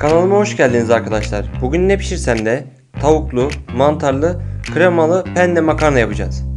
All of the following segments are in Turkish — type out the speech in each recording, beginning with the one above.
Kanalıma hoş geldiniz arkadaşlar. Bugün ne pişirsem de tavuklu, mantarlı, kremalı penne makarna yapacağız.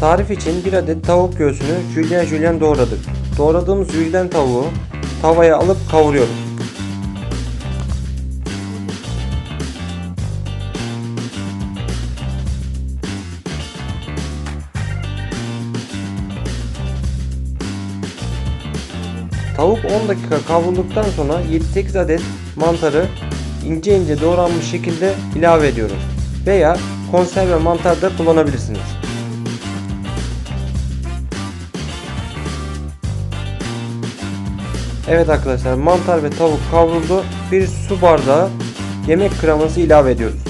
Tarif için bir adet tavuk göğsünü jülyen jülyen doğradık. Doğradığımız jülyen tavuğu tavaya alıp kavuruyoruz. Tavuk 10 dakika kavrulduktan sonra 7-8 adet mantarı ince ince doğranmış şekilde ilave ediyoruz. Veya konserve mantar da kullanabilirsiniz. Evet arkadaşlar mantar ve tavuk kavruldu. Bir su bardağı yemek kreması ilave ediyoruz.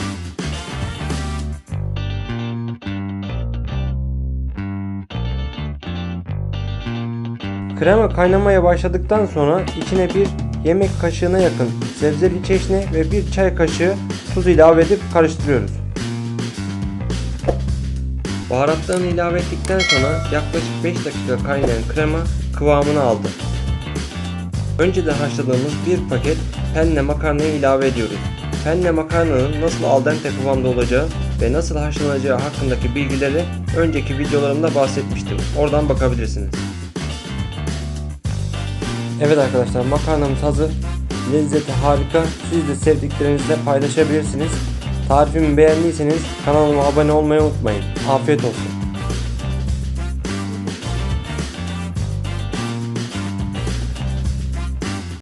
Krema kaynamaya başladıktan sonra içine bir yemek kaşığına yakın sebzeli çeşni ve bir çay kaşığı tuz ilave edip karıştırıyoruz. Baharatlarını ilave ettikten sonra yaklaşık 5 dakika kaynayan krema kıvamını aldı. Önceden haşladığımız bir paket penne makarnayı ilave ediyoruz. Penne makarnanın nasıl al dente kıvamda olacağı ve nasıl haşlanacağı hakkındaki bilgileri önceki videolarımda bahsetmiştim. Oradan bakabilirsiniz. Evet arkadaşlar makarnamız hazır. Lezzeti harika. Siz de sevdiklerinizle paylaşabilirsiniz. Tarifimi beğendiyseniz kanalıma abone olmayı unutmayın. Afiyet olsun.